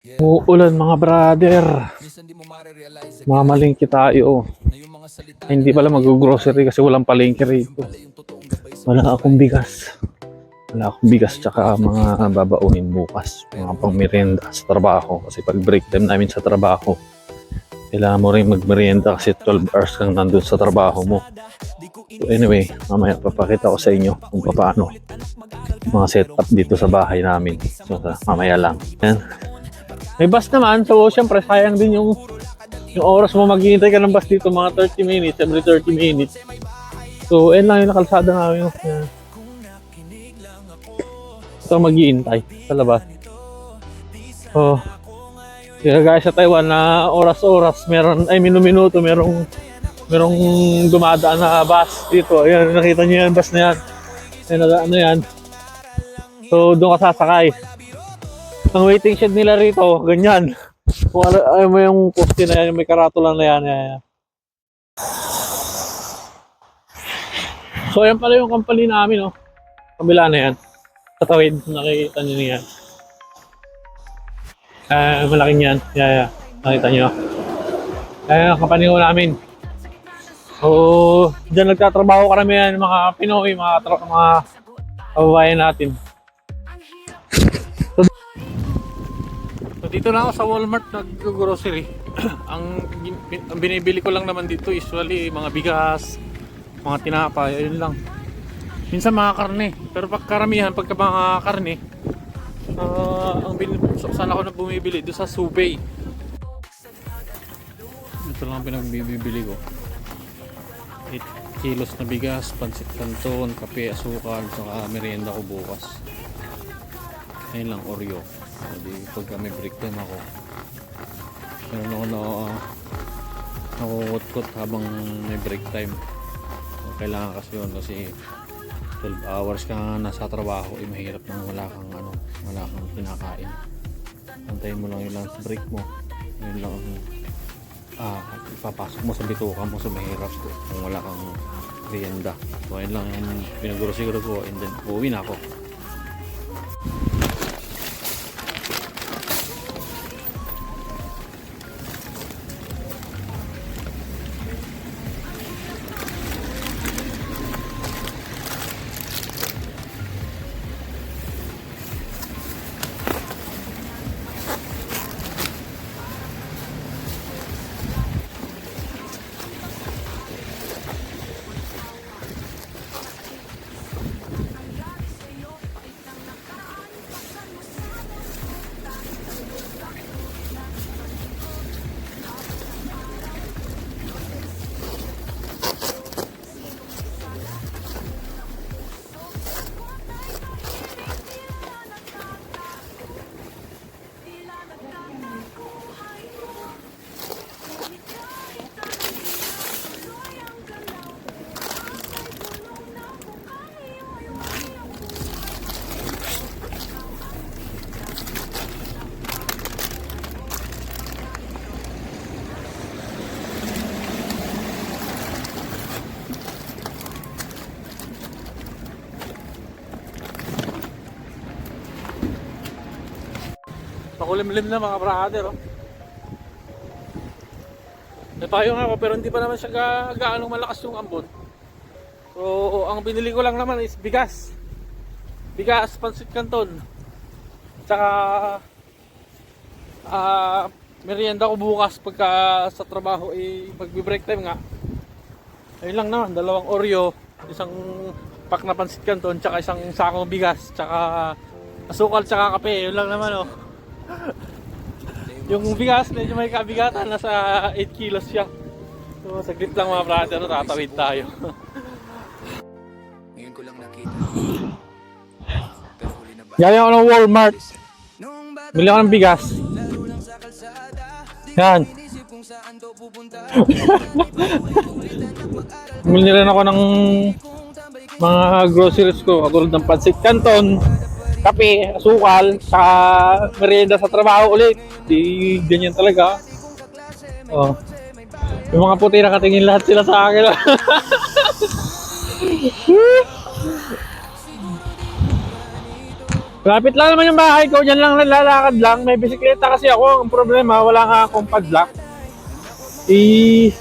Uulan mga brother. Mamalingki tayo. Ay, hindi pala mag-grocery kasi walang palengke rito. Wala akong bigas. Wala akong bigas tsaka mga babaunin bukas. Mga pang merienda sa trabaho. Kasi pag break time namin sa trabaho, kailangan mo rin magmerienda kasi 12 hours kang nandun sa trabaho mo. So anyway, mamaya papakita ko sa inyo kung paano mga setup dito sa bahay namin. So mamaya lang. Yan. May bus naman, so syempre sayang din yung yung oras mo maghihintay ka ng bus dito mga 30 minutes, every 30 minutes. So, ayun lang yung nakalsada namin. Yan. So, maghihintay sa labas. So, kaya guys sa Taiwan na oras-oras, meron, ay minuminuto, merong merong dumadaan na bus dito. Ayan, nakita niyo yan, bus na yan. Ayan, ano yan. So, doon ka sasakay. Ang waiting shed nila rito, ganyan. Kung ano, ay mo yung poste na yan, may karatula na yan. yan, yan. So, ayan pala yung company namin, no? Kabila na yan. Sa tawid, nakikita nyo yan. Eh, malaking yan. Yeah, yeah. Nakita nyo. Ayan ang company ko namin. So, dyan nagtatrabaho karamihan mga Pinoy, mga, mga kababayan natin. Dito na ako sa Walmart nag-grocery. ang, ang binibili ko lang naman dito usually mga bigas, mga tinapay, ayun lang. Minsan mga karne, pero pag karamihan pagka mga karne, ah, ang saan ako na bumibili doon sa Subay. Ito lang ang pinagbibili ko. 8 kilos na bigas, pansit canton, kape, asukal, saka merienda ko bukas. Ayun lang, Oreo. Hindi pagka may break time ako. Meron ako na uh, nakukot-kot habang may break time. Kailangan kasi yun kasi 12 hours ka nasa trabaho eh mahirap nang wala kang ano, wala kang kinakain. Antayin mo lang yung lunch break mo. Yun lang ang ah, ipapasok mo sa bituka mo sa mahirap kung wala kang merienda. So ayun lang yung pinag-grocery ko and then uuwi na ako. Makulimlim na mga brother, oh. May payong ako pero hindi pa naman siya ga gaano malakas yung ambon. So, ang binili ko lang naman is bigas. Bigas, pansit canton. Tsaka ah merienda ko bukas pagka sa trabaho eh magbi-break time nga. Ayun lang naman, dalawang Oreo, isang pack na pansit canton, tsaka isang sakong bigas, tsaka asukal, tsaka kape. Yun lang naman oh. Yung bigas, medyo may kabigatan, nasa 8 kilos siya. So, saglit lang mga brother, tatawid tayo. Ngayon ko lang nakita. Galing ako ng Walmart. Bili ako ng bigas. Yan. Bumili rin ako ng mga groceries ko. Katulad ng pansit canton, kape, asukal, sa merienda sa trabaho ulit. Di ganyan talaga. Oh. Yung mga puti nakatingin lahat sila sa akin. Lapit lang naman yung bahay ko, dyan lang lalakad lang. May bisikleta kasi ako. Ang problema, wala nga akong padlock. I...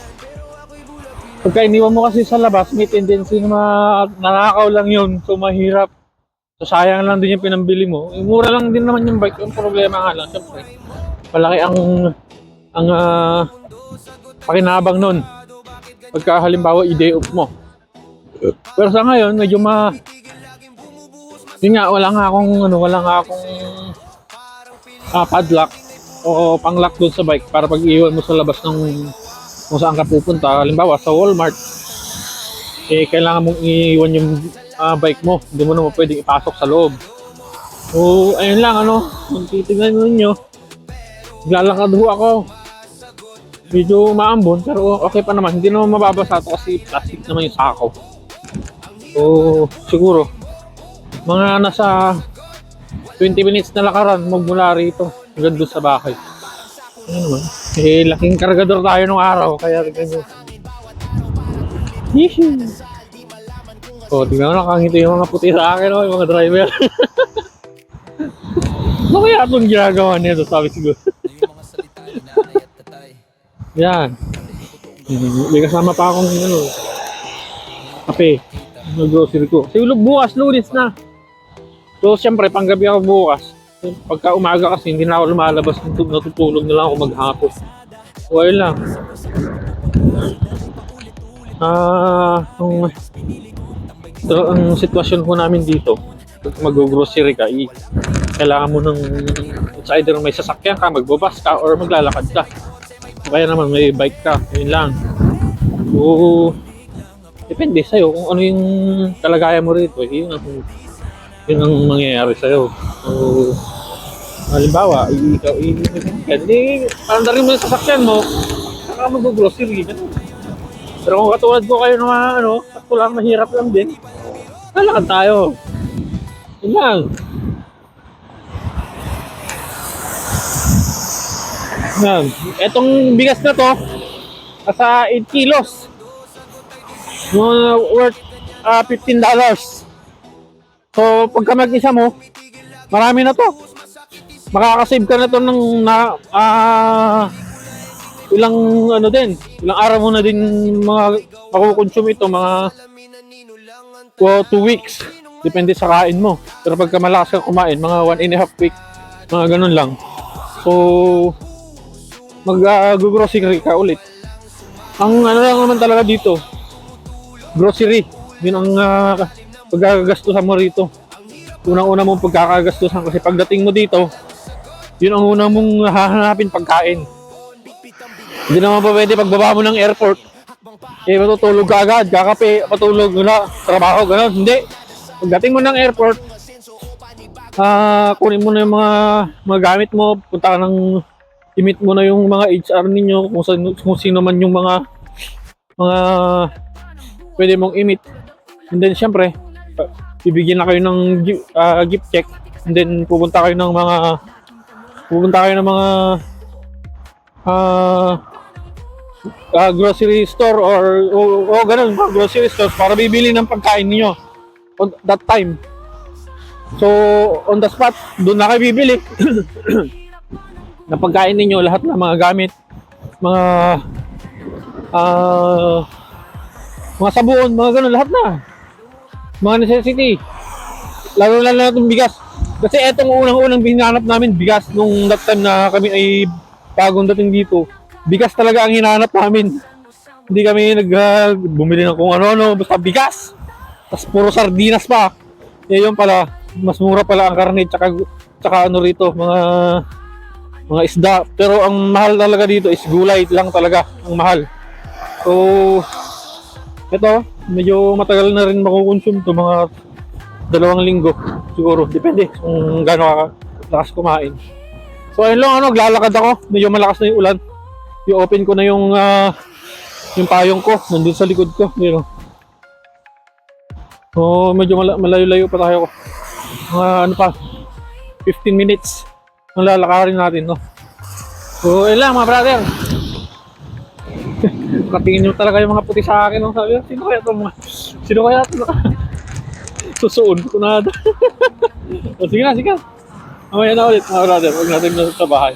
Pagka iniwan mo kasi sa labas, may tendency na nanakaw lang yun. So, mahirap. So, sayang lang din yung pinambili mo. Eh, mura lang din naman yung bike. Yung problema nga lang, syempre. Malaki ang ang ah, pakinabang nun. Pagka halimbawa, i-day off mo. Pero sa ngayon, medyo ma... Yun nga, wala nga akong, ano, wala nga akong ah, padlock o panglock dun sa bike para pag iwan mo sa labas ng kung saan ka pupunta. Halimbawa, sa Walmart, eh, kailangan mong iiwan yung ah, bike mo. Hindi mo naman pwedeng ipasok sa loob. So, ayun lang, ano, kung titignan mo ninyo, naglalakad ho ako. Medyo maambon, pero okay pa naman. Hindi naman mababasa ito kasi plastic naman yung sako. So, siguro, mga nasa 20 minutes na lakaran magmula rito hanggang doon sa bahay. Ano naman? Eh, laking kargador tayo nung araw, kaya ganyan. Yee! Oh, tingnan mo, nakangiti yung mga puti sa akin, oh, yung mga driver. ano kaya itong ginagawa nito, sabi siguro. Yung mga salita ni nanay at tatay. Yan. May kasama pa akong ano, kape. Ng grocery ko. Lu- bukas, lunes na. So, siyempre, panggabi ako bukas. Pagka umaga kasi, hindi na ako lumalabas. Natu- Natutulog na lang ako maghapon. Ayun lang. Ah, ang, ito, ang sitwasyon ko namin dito, pag mag-grocery ka, i- kailangan mo ng, it's either may sasakyan ka, magbabas ka, or maglalakad ka. Kaya naman may bike ka, yun lang. So, depende sa'yo kung ano yung kalagayan mo rito. Yun ang, yun ang mangyayari sa'yo. So, halimbawa, ikaw, i- hindi, parang rin mo yung sasakyan mo, saka mag-grocery, ganun. Pero kung katulad ko kayo na mga ano, sakto lang, mahirap lang din, lalakad tayo. Yun lang. Yan. Etong bigas na to, nasa 8 kilos. Mga worth ah, $15. So, pagka mag-isa mo, marami na to. Makakasave ka na to ng na, ah, ilang ano din, ilang araw mo na din mga makukonsume ito, mga 2 weeks. Depende sa kain mo. Pero pagka malakas ka kumain, mga 1 and a half week, mga ganun lang. So, mag-grocery ka ulit. Ang ano lang naman talaga dito, grocery. Yun ang uh, pagkakagastusan mo rito. Unang-una mong pagkakagastusan kasi pagdating mo dito, yun ang una mong hahanapin pagkain. Hindi naman pa pwede pagbaba mo ng airport, eh matutulog ka agad, kakape, patulog na, trabaho, gano'n. Hindi. Pagdating mo ng airport, ah kunin mo na yung mga, mga gamit mo, punta ka ng i-meet mo na yung mga HR ninyo kung, saan, kung sino man yung mga mga pwede mong i-meet. And then syempre, uh, bibigyan na kayo ng ah, gift check. And then pupunta kayo ng mga pupunta kayo ng mga ah ah, grocery store or o, o ganun, grocery stores para bibili ng pagkain niyo on that time. So, on the spot, doon na kayo bibili. na pagkain ninyo, lahat ng mga gamit, mga ah mga sabon, mga ganun, lahat na. Mga necessity. Lalo na itong bigas. Kasi etong unang-unang hinanap namin, bigas, nung that time na kami ay bagong dating dito. Bigas talaga ang hinanap namin. Hindi kami nag ah, bumili ng kung ano-ano, basta bigas. Tapos puro sardinas pa. Eh yun pala, mas mura pala ang karne tsaka, tsaka ano rito, mga mga isda. Pero ang mahal talaga dito is gulay lang talaga ang mahal. So, ito, medyo matagal na rin makukonsume to mga dalawang linggo siguro. Depende kung gaano ka lakas kumain. So, ayun lang, ano, naglalakad ako. Medyo malakas na yung ulan. I-open ko na yung ah, yung payong ko nandun sa likod ko. Yun, oh. So, medyo mala- malayo-layo pa tayo. Mga ano pa, 15 minutes ang lalakarin natin, no? So, ayun lang mga brother. Katingin nyo talaga yung mga puti sa akin. No? Sabi, sino kaya ito mga... Sino kaya ito? Susuon ko na. o, sige na, sige. Mamaya na ulit, mga brother. Huwag natin na sa bahay.